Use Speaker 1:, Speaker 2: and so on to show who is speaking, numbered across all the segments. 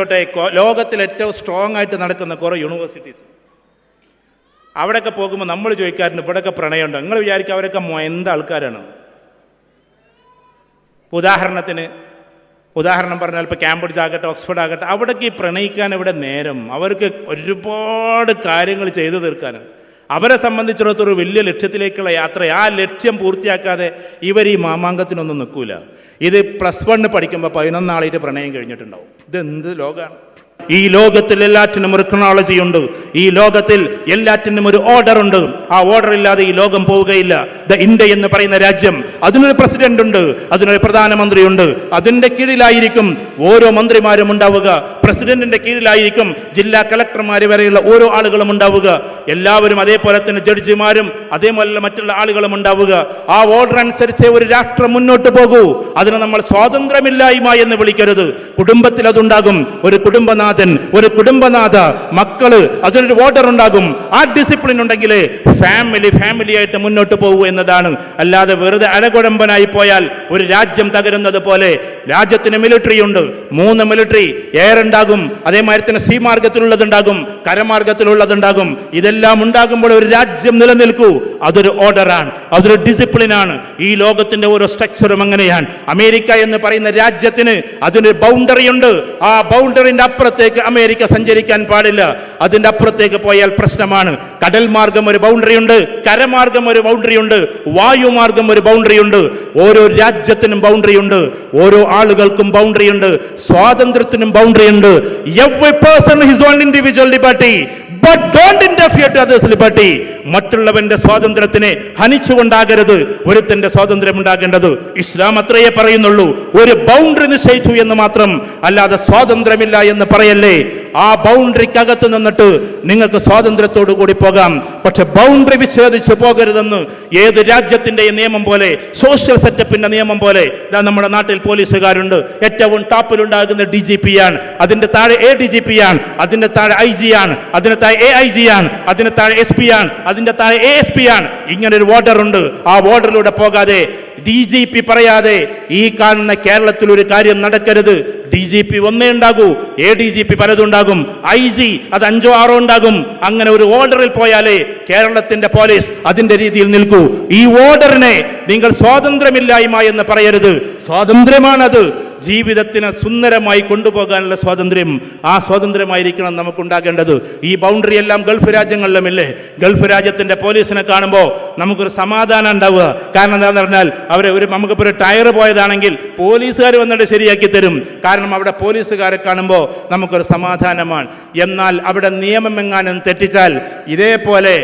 Speaker 1: ോട്ടെ ലോകത്തിൽ ഏറ്റവും സ്ട്രോങ് ആയിട്ട് നടക്കുന്ന കുറേ യൂണിവേഴ്സിറ്റീസ് അവിടെയൊക്കെ പോകുമ്പോൾ നമ്മൾ ചോദിക്കാറുണ്ട് ഇവിടെയൊക്കെ പ്രണയമുണ്ട്? നിങ്ങൾ വിചാരിക്കും അവരൊക്കെ എന്ത് ആൾക്കാരാണ്? ഉദാഹരണത്തിന് ഉദാഹരണം പറഞ്ഞാൽ ഇപ്പോൾ കാംബ്രിഡ്ജ് ആകട്ടെ ഓക്സ്ഫോർഡ് ആകട്ടെ അവിടേക്ക് ഈ പ്രണയിക്കാൻ ഇവിടെ നേരം അവർക്ക് ഒരുപാട് കാര്യങ്ങൾ ചെയ്തു തീർക്കാനും അവരെ സംബന്ധിച്ചിടത്തോളം വലിയ ലക്ഷ്യത്തിലേക്കുള്ള യാത്ര ആ ലക്ഷ്യം പൂർത്തിയാക്കാതെ ഇവർ ഈ മാമാങ്കത്തിനൊന്നും നിൽക്കൂല. ഇത് പ്ലസ് വണ്ണ് പഠിക്കുമ്പോൾ പതിനൊന്നാളായിട്ട് പ്രണയം കഴിഞ്ഞിട്ടുണ്ടാവും. ഇതെന്ത് ലോകമാണ് ഈ ലോകത്തിൽ എല്ലാറ്റിനും ഒരു ക്രോണോളജി ഉണ്ട്. ഈ ലോകത്തിൽ എല്ലാറ്റിനും ഒരു ഓർഡർ ഉണ്ട്. ആ ഓർഡർ ഇല്ലാതെ ഈ ലോകം പോവുകയില്ല. ദ ഇന്ത്യ എന്ന് പറയുന്ന രാജ്യം അതിനൊരു പ്രസിഡന്റ് ഉണ്ട്. അതിനൊരു പ്രധാനമന്ത്രി ഉണ്ട് അതിന്റെ കീഴിലായിരിക്കും ഓരോ മന്ത്രിമാരും ഉണ്ടാവുക. പ്രസിഡന്റിന്റെ കീഴിലായിരിക്കും ജില്ലാ കളക്ടർമാർ വരെയുള്ള ഓരോ ആളുകളും ഉണ്ടാവുക. എല്ലാവരും അതേപോലെ തന്നെ ജഡ്ജിമാരും അതേപോലെ മറ്റുള്ള ആളുകളും ഉണ്ടാവുക. ആ ഓർഡർ അനുസരിച്ച് ഒരു രാഷ്ട്രം മുന്നോട്ട് പോകൂ. അതിന് നമ്മൾ സ്വാതന്ത്ര്യമില്ലായ്മ എന്ന് വിളിക്കരുത്. കുടുംബത്തിൽ അതുണ്ടാകും. ഒരു കുടുംബനാഥൻ ഒരു കുടുംബനാഥ മക്കൾ അതിനൊരു ഓർഡർ ഉണ്ടാകും. ആ ഡിസിപ്ലിൻ ഉണ്ടെങ്കിൽ ഫാമിലി ഫാമിലി ആയിട്ട് മുന്നോട്ട് പോകൂ എന്നതാണ്. അല്ലാതെ വെറുതെ അരകുഴമ്പനായി പോയാൽ ഒരു രാജ്യം തകരുന്നത് പോലെ രാജ്യത്തിന് മിലിറ്ററി ഉണ്ട്. മൂന്ന് മിലിറ്ററി എയർ ഉണ്ടാകും. അതേമാതിരി തന്നെ സി മാർഗത്തിലുള്ളതുണ്ടാകും കരമാർഗത്തിലുള്ളതുണ്ടാകും. ഇതെല്ലാം ഉണ്ടാകുമ്പോൾ ഒരു രാജ്യം നിലനിൽക്കൂ. അതൊരു ഓർഡറാണ് അതൊരു ഡിസിപ്ലിനാണ് ഈ ലോകത്തിന്റെ ഓരോ സ്ട്രക്ചറും അങ്ങനെയാണ്. അമേരിക്ക എന്ന് പറയുന്ന രാജ്യത്തിന് അതിന് ബൗണ്ടറി ഉണ്ട്. ആ ബൗണ്ടറിന്റെ അപ്പുറത്തേക്ക് അമേരിക്ക സഞ്ചരിക്കാൻ പാടില്ല. അതിന്റെ അപ്പുറത്തേക്ക് പോയാൽ പ്രശ്നമാണ്. കടൽ മാർഗം ഒരു ബൗണ്ടറി ഉണ്ട്. കരമാർഗം ഒരു ബൗണ്ടറി ഉണ്ട്. വായുമാർഗം ഒരു ബൗണ്ടറി ഉണ്ട്. ഓരോ രാജ്യത്തിനും ബൗണ്ടറി ഉണ്ട്. ഓരോ ആളുകൾക്കും ബൗണ്ടറി ഉണ്ട്. സ്വാതന്ത്ര്യത്തിനും ബൗണ്ടറി ഉണ്ട്. every person his own individual liberty liberty മറ്റുള്ളവന്റെ സ്വാതന്ത്ര്യത്തിനെ ഹനിച്ചുകൊണ്ടാകരുത്. ഒരുത്തന്റെ സ്വാതന്ത്ര്യം ഉണ്ടാകേണ്ടത് ഇസ്ലാം അത്രയേ പറയുന്നുള്ളൂ. ഒരു ബൗണ്ടറി നിശ്ചയിച്ചു എന്ന് മാത്രം. അല്ലാതെ സ്വാതന്ത്ര്യമില്ല എന്ന് പറയല്ലേ? ആ ബൗണ്ടറിക്കകത്ത് നിന്നിട്ട് നിങ്ങൾക്ക് സ്വാതന്ത്ര്യത്തോടു കൂടി പോകാം. പക്ഷെ ബൗണ്ടറി വിച്ഛേദിച്ചു പോകരുതെന്ന് ഏത് രാജ്യത്തിന്റെ നിയമം പോലെ സോഷ്യൽ സെറ്റപ്പിന്റെ നിയമം പോലെ ഇതാ നമ്മുടെ നാട്ടിൽ പോലീസുകാരുണ്ട്. ഏറ്റവും ടോപ്പിൽ ഉണ്ടാകുന്ന ഡി ജി പി ആണ്. അതിന്റെ താഴെ എ ഡി ജി പി ആണ്. അതിന്റെ താഴെ ഐ ജി ആണ്. അതിന് താഴെ എ ഐ ജി ആണ് അതിന് താഴെ എസ് പി ആണ് അതിന്റെ താഴെ എ എസ് പി ആണ്. ഇങ്ങനെ ഒരു വാർഡർ ഉണ്ട്. ആ വാർഡറിലൂടെ പോകാതെ ഡി ജി പി പറയാതെ ഈ കാണുന്ന കേരളത്തിൽ ഒരു കാര്യം നടക്കരുത്. ഡി ജി പി ഒന്നേ ഉണ്ടാകൂ എ ഡി ജി പി പലതും ഉണ്ടാകും. ഐ ജി അത് അഞ്ചോ ആറോ ഉണ്ടാകും. അങ്ങനെ ഒരു ഓർഡറിൽ പോയാലേ കേരളത്തിന്റെ പോലീസ് അതിന്റെ രീതിയിൽ നിൽക്കൂ. ഈ ഓർഡറിനെ നിങ്ങൾ സ്വാതന്ത്ര്യമില്ലായ്മ എന്ന് പറയരുത്. സ്വാതന്ത്ര്യമാണത്. ജീവിതത്തിന് സുന്ദരമായി കൊണ്ടുപോകാനുള്ള സ്വാതന്ത്ര്യം ആ സ്വാതന്ത്ര്യമായിരിക്കണം നമുക്കുണ്ടാകേണ്ടത്. ഈ ബൗണ്ടറി എല്ലാം ഗൾഫ് രാജ്യങ്ങളിലുമില്ലേ? ഗൾഫ് രാജ്യത്തിന്റെ പോലീസിനെ കാണുമ്പോൾ നമുക്കൊരു സമാധാനം ഉണ്ടാവുക. കാരണം എന്താണെന്ന് പറഞ്ഞാൽ അവരെ ഒരു നമുക്കിപ്പോൾ ഒരു ടയർ പോയതാണെങ്കിൽ പോലീസുകാർ വന്നിട്ട് ശരിയാക്കി തരും. കാരണം അവിടെ പോലീസുകാരെ കാണുമ്പോൾ നമുക്കൊരു സമാധാനമാണ്. എന്നാൽ അവിടെ നിയമം എങ്ങാനും തെറ്റിച്ചാൽ ഇതേപോലെ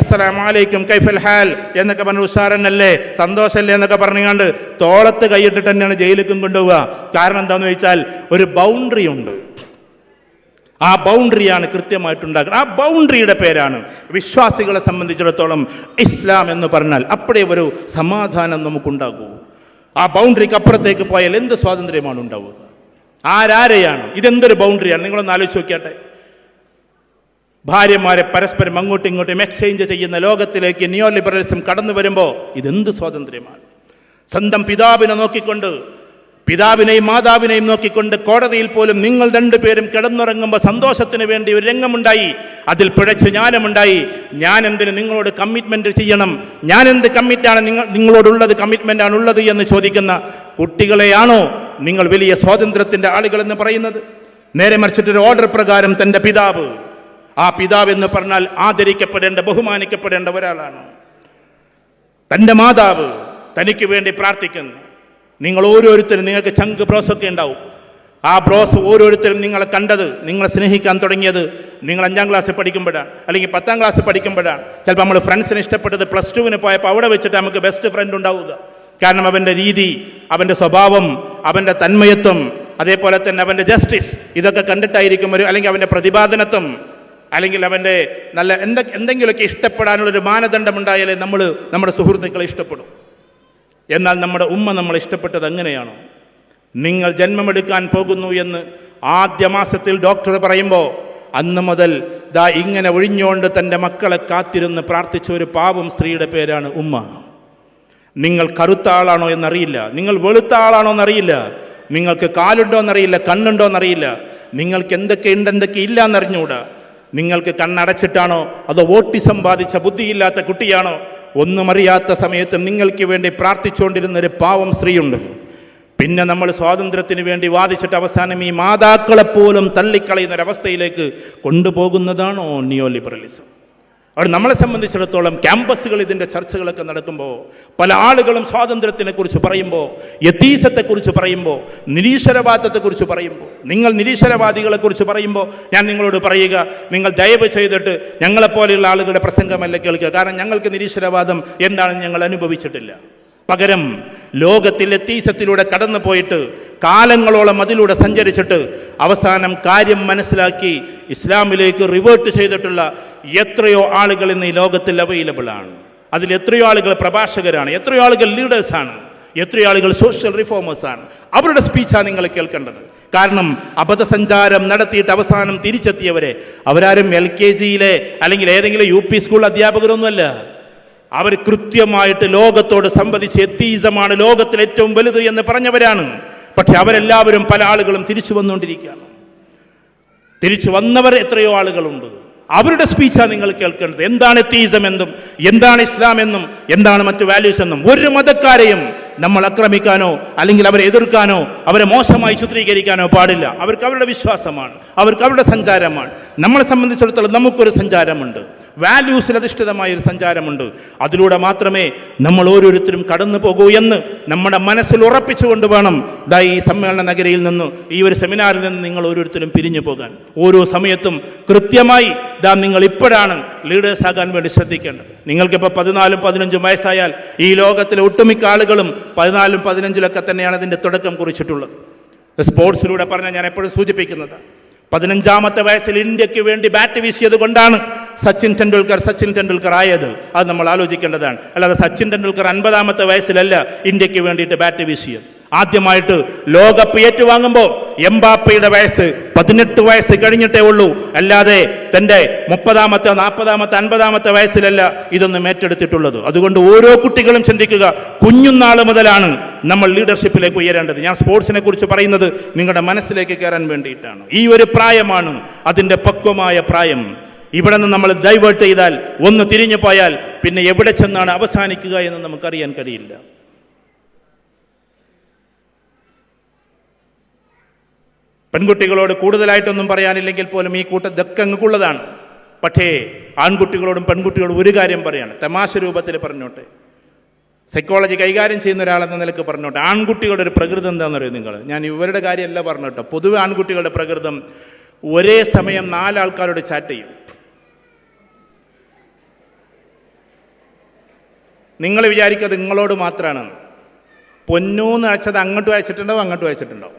Speaker 1: അസ്സലാമലൈക്കും കൈഫൽ ഹാൽ എന്നൊക്കെ പറഞ്ഞു ഉഷാറന്നല്ലേ? സന്തോഷമല്ലേ എന്നൊക്കെ പറഞ്ഞുകൊണ്ട് തോളത്ത് കൈയിട്ടിട്ട് തന്നെയാണ് ജയിലിലേക്കും കൊണ്ടുപോവുക. കാരണം എന്താണെന്ന് വെച്ചാൽ ഒരു ബൗണ്ടറി ഉണ്ട്. ആ ബൗണ്ടറിയാണ് കൃത്യമായിട്ടുണ്ടാക്കുന്നത്. ആ ബൗണ്ടറിയുടെ പേരാണ് വിശ്വാസികളെ സംബന്ധിച്ചിടത്തോളം ഇസ്ലാം എന്ന് പറഞ്ഞാൽ അപ്പോഴേ ഒരു സമാധാനം നമുക്കുണ്ടാകൂ. ആ ബൗണ്ടറിക്ക് അപ്പുറത്തേക്ക് പോയാൽ എന്ത് സ്വാതന്ത്ര്യമാണ് ഉണ്ടാവുക? ആരാരെയാണ്? ഇതെന്തൊരു ബൗണ്ടറിയാണ് നിങ്ങളൊന്ന് ആലോചിച്ച് നോക്കിയാട്ടെ. ഭാര്യമാരെ പരസ്പരം അങ്ങോട്ടും ഇങ്ങോട്ടും എക്സ്ചേഞ്ച് ചെയ്യുന്ന ലോകത്തിലേക്ക് നിയോ ലിബറലിസം കടന്നു വരുമ്പോൾ ഇതെന്ത് സ്വാതന്ത്ര്യമാണ്? സ്വന്തം പിതാവിനെ നോക്കിക്കൊണ്ട് പിതാവിനെയും മാതാവിനെയും നോക്കിക്കൊണ്ട് കോടതിയിൽ പോലും നിങ്ങൾ രണ്ടുപേരും കിടന്നുറങ്ങുമ്പോൾ സന്തോഷത്തിന് വേണ്ടി ഒരു രംഗമുണ്ടായി. അതിൽ പിഴച്ച് ജ്ഞാനമുണ്ടായി. ഞാൻ എന്തിന് നിങ്ങളോട് കമ്മിറ്റ്മെന്റ് ചെയ്യണം? ഞാൻ എന്ത് കമ്മിറ്റാണ് നിങ്ങൾ നിങ്ങളോടുള്ളത് കമ്മിറ്റ്മെന്റ് ആണ് ഉള്ളത് എന്ന് ചോദിക്കുന്ന കുട്ടികളെയാണോ നിങ്ങൾ വലിയ സ്വാതന്ത്ര്യത്തിന്റെ ആളുകൾ എന്ന് പറയുന്നത്? നേരെ മറിച്ചിട്ടൊരു ഓർഡർ പ്രകാരം തന്റെ പിതാവ്. ആ പിതാവ് എന്ന് പറഞ്ഞാൽ ആദരിക്കപ്പെടേണ്ട ബഹുമാനിക്കപ്പെടേണ്ട ഒരാളാണ്. തന്റെ മാതാവ് തനിക്ക് വേണ്ടി പ്രാർത്ഥിക്കുന്നു. നിങ്ങൾ ഓരോരുത്തരും നിങ്ങൾക്ക് ചങ്ക് ബ്രോസൊക്കെ ഉണ്ടാവും. ആ ബ്രോസ് ഓരോരുത്തരും നിങ്ങളെ കണ്ടത് നിങ്ങളെ സ്നേഹിക്കാൻ തുടങ്ങിയത് നിങ്ങൾ അഞ്ചാം ക്ലാസ്സിൽ പഠിക്കുമ്പോഴാണ് അല്ലെങ്കിൽ പത്താം ക്ലാസ്സിൽ പഠിക്കുമ്പോഴാണ്. ചിലപ്പോൾ നമ്മൾ ഫ്രണ്ട്സിനെ ഇഷ്ടപ്പെട്ടത് പ്ലസ് ടുവിന് പോയപ്പോൾ അവിടെ വെച്ചിട്ട് നമുക്ക് ബെസ്റ്റ് ഫ്രണ്ട് ഉണ്ടാവുക. കാരണം അവന്റെ രീതി അവന്റെ സ്വഭാവം അവന്റെ തന്മയത്വം അതേപോലെ തന്നെ അവന്റെ ജസ്റ്റിസ് ഇതൊക്കെ കണ്ടിട്ടായിരിക്കും ഒരു അല്ലെങ്കിൽ അവന്റെ പ്രതിപാദനത്വം അല്ലെങ്കിൽ അവന്റെ നല്ല എന്ത എന്തെങ്കിലുമൊക്കെ ഇഷ്ടപ്പെടാനുള്ളൊരു മാനദണ്ഡം ഉണ്ടായാലേ നമ്മൾ നമ്മുടെ സുഹൃത്തുക്കളെ ഇഷ്ടപ്പെടും. എന്നാൽ നമ്മുടെ ഉമ്മ നമ്മൾ ഇഷ്ടപ്പെട്ടത് എങ്ങനെയാണോ? നിങ്ങൾ ജന്മമെടുക്കാൻ പോകുന്നു എന്ന് ആദ്യ മാസത്തിൽ ഡോക്ടർ പറയുമ്പോൾ അന്ന് മുതൽ ദാ ഇങ്ങനെ ഒഴിഞ്ഞുകൊണ്ട് തന്റെ മക്കളെ കാത്തിരുന്ന് പ്രാർത്ഥിച്ച ഒരു പാപം സ്ത്രീയുടെ പേരാണ് ഉമ്മ. നിങ്ങൾ കറുത്ത ആളാണോ എന്നറിയില്ല. നിങ്ങൾ വെളുത്ത ആളാണോ എന്നറിയില്ല. നിങ്ങൾക്ക് കാലുണ്ടോ എന്നറിയില്ല കണ്ണുണ്ടോ എന്നറിയില്ല. നിങ്ങൾക്ക് എന്തൊക്കെ ഉണ്ട് എന്തൊക്കെ ഇല്ല എന്നറിഞ്ഞുകൂടാ. നിങ്ങൾക്ക് കണ്ണടച്ചിട്ടാണോ അതോ ഓട്ടിസം ബാധിച്ച ബുദ്ധിയില്ലാത്ത കുട്ടിയാണോ? ഒന്നും അറിയാത്ത സമയത്ത് നിങ്ങൾക്ക് വേണ്ടി പ്രാർത്ഥിച്ചുകൊണ്ടിരുന്ന ഒരു പാവം സ്ത്രീയുണ്ട്. പിന്നെ നമ്മൾ സ്വാതന്ത്ര്യത്തിന് വേണ്ടി വാദിച്ചിട്ട് അവസാനം ഈ മാതാക്കളെപ്പോലും തള്ളിക്കളയുന്ന ഒരവസ്ഥയിലേക്ക് കൊണ്ടുപോകുന്നതാണോ നിയോ ലിബറലിസം അവിടെ നമ്മളെ സംബന്ധിച്ചിടത്തോളം ക്യാമ്പസുകൾ ഇതിന്റെ ചർച്ചകളൊക്കെ നടക്കുമ്പോൾ പല ആളുകളും സ്വാതന്ത്ര്യത്തിനെ കുറിച്ച് പറയുമ്പോൾ യത്തീസത്തെക്കുറിച്ച് പറയുമ്പോൾ നിരീശ്വരവാദത്തെക്കുറിച്ച് പറയുമ്പോൾ നിങ്ങൾ നിരീശ്വരവാദികളെക്കുറിച്ച് പറയുമ്പോൾ ഞാൻ നിങ്ങളോട് പറയുക നിങ്ങൾ ദയവ് ചെയ്തിട്ട് ഞങ്ങളെപ്പോലെയുള്ള ആളുകളുടെ പ്രസംഗമല്ല കേൾക്കുക. കാരണം ഞങ്ങൾക്ക് നിരീശ്വരവാദം എന്താണെന്ന് ഞങ്ങൾ അനുഭവിച്ചിട്ടില്ല. പകരം ലോകത്തിൽ എത്തീസത്തിലൂടെ കടന്നു പോയിട്ട് കാലങ്ങളോളം അതിലൂടെ സഞ്ചരിച്ചിട്ട് അവസാനം കാര്യം മനസ്സിലാക്കി ഇസ്ലാമിലേക്ക് റിവേർട്ട് ചെയ്തിട്ടുള്ള എത്രയോ ആളുകൾ ഇന്ന് ഈ ലോകത്തിൽ അവൈലബിൾ ആണ്. അതിൽ എത്രയോ ആളുകൾ പ്രഭാഷകരാണ് എത്രയോ ആളുകൾ ലീഡേഴ്സാണ് എത്രയോ ആളുകൾ സോഷ്യൽ റിഫോമേഴ്സ് ആണ്. അവരുടെ സ്പീച്ചാണ് നിങ്ങൾ കേൾക്കേണ്ടത്. കാരണം അബദ്ധസഞ്ചാരം നടത്തിയിട്ട് അവസാനം തിരിച്ചെത്തിയവരെ അവരാരും എൽ കെ ജിയിലെ അല്ലെങ്കിൽ ഏതെങ്കിലും യു പി സ്കൂൾ അധ്യാപകരൊന്നുമല്ല. അവർ കൃത്യമായിട്ട് ലോകത്തോട് സംബന്ധിച്ച് എത്തീസമാണ് ലോകത്തിൽ ഏറ്റവും വലുത് എന്ന് പറഞ്ഞവരാണ്. പക്ഷെ അവരെല്ലാവരും പല ആളുകളും തിരിച്ചു വന്നുകൊണ്ടിരിക്കുകയാണ്. തിരിച്ചു വന്നവർ എത്രയോ ആളുകളുണ്ട്. അവരുടെ സ്പീച്ചാണ് നിങ്ങൾ കേൾക്കേണ്ടത്. എന്താണ് എത്തീസം എന്നും എന്താണ് ഇസ്ലാം എന്നും എന്താണ് മറ്റു വാല്യൂസ് എന്നും. ഒരു മതക്കാരെയും നമ്മൾ ആക്രമിക്കാനോ അല്ലെങ്കിൽ അവരെ എതിർക്കാനോ അവരെ മോശമായി ചിത്രീകരിക്കാനോ പാടില്ല. അവർക്ക് അവരുടെ വിശ്വാസമാണ്. അവർക്ക് അവരുടെ സഞ്ചാരമാണ്. നമ്മളെ സംബന്ധിച്ചിടത്തോളം നമുക്കൊരു സഞ്ചാരമുണ്ട്. വാല്യൂസിൽ അധിഷ്ഠിതമായ ഒരു സഞ്ചാരമുണ്ട്. അതിലൂടെ മാത്രമേ നമ്മൾ ഓരോരുത്തരും കടന്നു പോകൂ എന്ന് നമ്മുടെ മനസ്സിൽ ഉറപ്പിച്ചുകൊണ്ട് വേണം ദാ ഈ സമ്മേളന നഗരിയിൽ നിന്ന് ഈ ഒരു സെമിനാറിൽ നിന്ന് നിങ്ങൾ ഓരോരുത്തരും പിരിഞ്ഞു പോകാൻ. ഓരോ സമയത്തും കൃത്യമായി ദാ നിങ്ങൾ ഇപ്പോഴാണ് ലീഡേഴ്സ് ആകാൻ വേണ്ടി ശ്രദ്ധിക്കേണ്ടത്. നിങ്ങൾക്കിപ്പോൾ പതിനാലും പതിനഞ്ചും വയസ്സായാൽ ഈ ലോകത്തിലെ ഒട്ടുമിക്ക ആളുകളും പതിനാലും പതിനഞ്ചിലൊക്കെ തന്നെയാണ് ഇതിന്റെ തുടക്കം കുറിച്ചിട്ടുള്ളത്. സ്പോർട്സിലൂടെ പറഞ്ഞാൽ ഞാൻ എപ്പോഴും സൂചിപ്പിക്കുന്നത്. പതിനഞ്ചാമത്തെ വയസ്സിൽ ഇന്ത്യയ്ക്ക് വേണ്ടി ബാറ്റ് വീശിയത് കൊണ്ടാണ് സച്ചിൻ ടെണ്ടുൽക്കർ സച്ചിൻ ടെണ്ടുൽക്കർ ആയത്. അത് നമ്മൾ ആലോചിക്കേണ്ടതാണ്. അല്ലാതെ സച്ചിൻ ടെണ്ടുൽക്കർ അൻപതാമത്തെ വയസ്സിലല്ല ഇന്ത്യയ്ക്ക് വേണ്ടിയിട്ട് ബാറ്റ് വീശിയത്. ആദ്യമായിട്ട് ലോകകപ്പ് ഏറ്റുവാങ്ങുമ്പോൾ എംബാപ്പയുടെ വയസ്സ് പതിനെട്ട് വയസ്സ് കഴിഞ്ഞിട്ടേ ഉള്ളൂ. അല്ലാതെ തന്റെ മുപ്പതാമത്തെ നാൽപ്പതാമത്തെ അൻപതാമത്തെ വയസ്സിലല്ല ഇതൊന്നും ഏറ്റെടുത്തിട്ടുള്ളത്. അതുകൊണ്ട് ഓരോ കുട്ടികളും ചിന്തിക്കുക കുഞ്ഞുനാൾ മുതലാണ് നമ്മൾ ലീഡർഷിപ്പിലേക്ക് ഉയരേണ്ടത്. ഞാൻ സ്പോർട്സിനെ കുറിച്ച് പറയുന്നത് നിങ്ങളുടെ മനസ്സിലേക്ക് കയറാൻ വേണ്ടിയിട്ടാണ്. ഈ ഒരു പ്രായമാണ് അതിന്റെ പക്വമായ പ്രായം. ഇവിടെ നിന്ന് നമ്മൾ ഡൈവേർട്ട് ചെയ്താൽ ഒന്ന് തിരിഞ്ഞു പോയാൽ പിന്നെ എവിടെ ചെന്നാണ് അവസാനിക്കുക എന്ന് നമുക്കറിയാൻ കഴിയില്ല. പെൺകുട്ടികളോട് കൂടുതലായിട്ടൊന്നും പറയാനില്ലെങ്കിൽ പോലും ഈ കൂട്ടം ഇതൊക്കെ അങ്ങക്കുള്ളതാണ്. പക്ഷേ ആൺകുട്ടികളോടും പെൺകുട്ടികളോടും ഒരു കാര്യം പറയാണ്. തമാശ രൂപത്തിൽ പറഞ്ഞോട്ടെ. സൈക്കോളജി കൈകാര്യം ചെയ്യുന്ന ഒരാളെന്ന നിലയ്ക്ക് പറഞ്ഞോട്ടെ. ആൺകുട്ടികളുടെ ഒരു പ്രകൃതം എന്താണെന്ന് പറയും നിങ്ങൾ? ഞാൻ ഇവരുടെ കാര്യമല്ല പറഞ്ഞോട്ടെ. പൊതുവെ ആൺകുട്ടികളുടെ പ്രകൃതം ഒരേ സമയം നാലാൾക്കാരോട് ചാറ്റ് ചെയ്യും. നിങ്ങൾ വിചാരിക്കുക നിങ്ങളോട് മാത്രമാണ് പൊന്നൂന്ന് അയച്ചത് അങ്ങോട്ട് വായിച്ചിട്ടുണ്ടോ അങ്ങോട്ട് അയച്ചിട്ടുണ്ടോ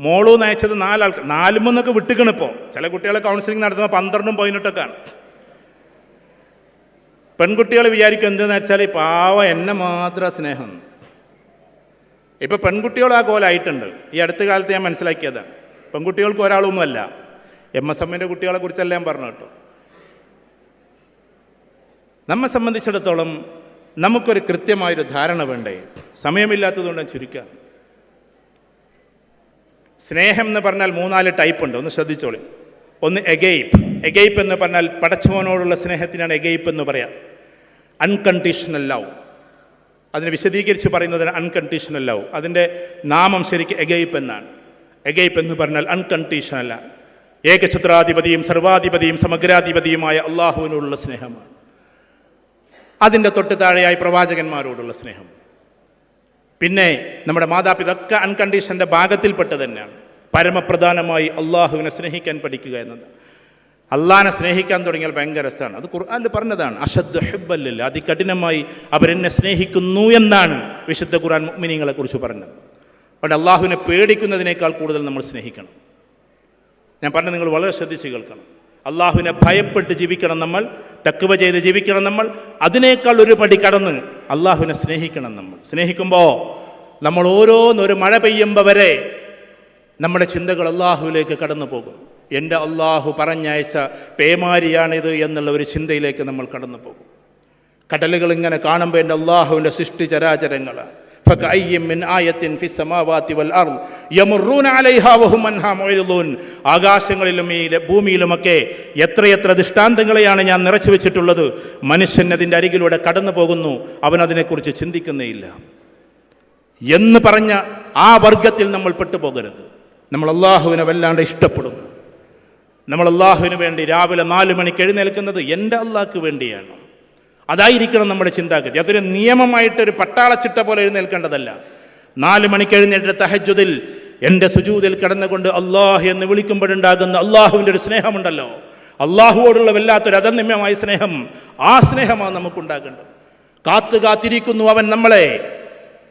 Speaker 1: മോളൂന്ന് അയച്ചത് നാലാൾക്ക് നാലുമെന്നൊക്കെ വിട്ടുക്കണിപ്പോൾ ചില കുട്ടികളെ കൗൺസിലിംഗ് നടത്തുമ്പോൾ പന്ത്രണ്ടും പതിനെട്ടൊക്കെയാണ്. പെൺകുട്ടികൾ വിചാരിക്കും എന്തെന്ന് വെച്ചാൽ പാവ എന്നെ മാത്രം സ്നേഹം. ഇപ്പം പെൺകുട്ടികൾ ആ കോലായിട്ടുണ്ട് ഈ അടുത്ത കാലത്ത് ഞാൻ മനസ്സിലാക്കിയതാണ് പെൺകുട്ടികൾക്ക് ഒരാളൊന്നുമല്ല. എം എസ് എമ്മിന്റെ കുട്ടികളെ കുറിച്ചല്ല ഞാൻ പറഞ്ഞു കേട്ടോ. നമ്മെ സംബന്ധിച്ചിടത്തോളം നമുക്കൊരു കൃത്യമായൊരു ധാരണ വേണ്ടേ? സമയമില്ലാത്തതുകൊണ്ട് ചുരുക്കാം സ്നേഹം എന്ന് പറഞ്ഞാൽ മൂന്നാൽ ടൈപ്പ് ഉണ്ട്. ഒന്ന് ശ്രദ്ധിച്ചോളി. ഒന്ന് എഗെയ്പ്പ് എഗെയ്പ്പ് എന്ന് പറഞ്ഞാൽ പടച്ചവനോടുള്ള സ്നേഹത്തിനാണ് എഗെയ്പ്പ് എന്ന് പറയാം. അൺകണ്ടീഷണൽ ലവ് അതിനെ വിശദീകരിച്ച് പറയുന്നതിന് അൺകണ്ടീഷണൽ ലവ് അതിന്റെ നാമം ശരിക്കും എഗെയ്പ്പ് എന്നാണ്. എഗെയ്പ്പ് എന്ന് പറഞ്ഞാൽ അൺകണ്ടീഷണൽ ആണ്. ഏകഛത്രാധിപതിയും സർവാധിപതിയും സമഗ്രാധിപതിയുമായ അള്ളാഹുവിനോടുള്ള സ്നേഹമാണ്. അതിന്റെ തൊട്ട് താഴെയായി പ്രവാചകന്മാരോടുള്ള സ്നേഹം. പിന്നെ നമ്മുടെ മാതാപിതാക്ക അൺകണ്ടീഷന്റെ ഭാഗത്തിൽപ്പെട്ട് തന്നെയാണ് പരമപ്രധാനമായി അള്ളാഹുവിനെ സ്നേഹിക്കാൻ പഠിക്കുക എന്നത്. അള്ളാഹിനെ സ്നേഹിക്കാൻ തുടങ്ങിയാൽ ഭയങ്കര രസമാണ്. അത് ഖുർആാനിൽ പറഞ്ഞതാണ് അഷദ് ഹെബല്ലില്ല അതികഠിനമായി അവരെന്നെ സ്നേഹിക്കുന്നു എന്നാണ് വിശുദ്ധ ഖുർആൻ മുഗ്മിനിങ്ങളെ കുറിച്ച് പറഞ്ഞത്. അതുകൊണ്ട് അള്ളാഹുവിനെ പേടിക്കുന്നതിനേക്കാൾ കൂടുതൽ നമ്മൾ സ്നേഹിക്കണം. ഞാൻ പറഞ്ഞത് നിങ്ങൾ വളരെ ശ്രദ്ധിച്ച് കേൾക്കണം. അള്ളാഹുവിനെ ഭയപ്പെട്ട് ജീവിക്കണം നമ്മൾ തക്കുവ ചെയ്ത് ജീവിക്കണം നമ്മൾ അതിനേക്കാൾ ഒരു പടി കടന്ന് അള്ളാഹുവിനെ സ്നേഹിക്കണം നമ്മൾ. സ്നേഹിക്കുമ്പോൾ നമ്മൾ ഓരോന്നൊരു മഴ പെയ്യുമ്പോൾ വരെ നമ്മുടെ ചിന്തകൾ അള്ളാഹുവിലേക്ക് കടന്നു പോകും. എന്റെ അള്ളാഹു പറഞ്ഞയച്ച പേമാരിയാണിത് എന്നുള്ള ഒരു ചിന്തയിലേക്ക് നമ്മൾ കടന്നു പോകും. കടലുകൾ ഇങ്ങനെ കാണുമ്പോൾ എന്റെ അള്ളാഹുവിന്റെ സൃഷ്ടി ചരാചരങ്ങൾ ആകാശങ്ങളിലും ഈ ഭൂമിയിലുമൊക്കെ എത്രയെത്ര ദൃഷ്ടാന്തങ്ങളെയാണ് ഞാൻ നിറച്ചു വെച്ചിട്ടുള്ളത്. മനുഷ്യൻ അതിന്റെ അരികിലൂടെ കടന്നു പോകുന്നു. അവൻ അതിനെക്കുറിച്ച് ചിന്തിക്കുന്നേയില്ല. എന്ന് പറഞ്ഞ ആ വർഗത്തിൽ നമ്മൾ പെട്ടുപോകരുത്. നമ്മൾ അള്ളാഹുവിനെ വല്ലാണ്ട് ഇഷ്ടപ്പെടുന്നു. നമ്മൾ അള്ളാഹുവിന് വേണ്ടി രാവിലെ നാല് മണിക്ക് എഴുന്നേൽക്കുന്നത് എന്റെ അള്ളാഹ്ക്ക് വേണ്ടിയാണ്. അതായിരിക്കണം നമ്മുടെ ചിന്താഗതി. അതൊരു നിയമമായിട്ടൊരു പട്ടാളച്ചിട്ട പോലെ എഴുന്നേൽക്കേണ്ടതല്ല നാല് മണിക്ക് എഴുന്നേറ്റ് തഹജുദിൽ എന്റെ സുജൂതിൽ കിടന്നുകൊണ്ട് അള്ളാഹ് എന്ന് വിളിക്കുമ്പോഴുണ്ടാകുന്ന അള്ളാഹുവിന്റെ ഒരു സ്നേഹമുണ്ടല്ലോ. അള്ളാഹുവോടുള്ള വല്ലാത്തൊരു അതന്യമായ സ്നേഹം ആ സ്നേഹമാണ് നമുക്കുണ്ടാകേണ്ടത്. കാത്തു കാത്തിരിക്കുന്നു അവൻ നമ്മളെ.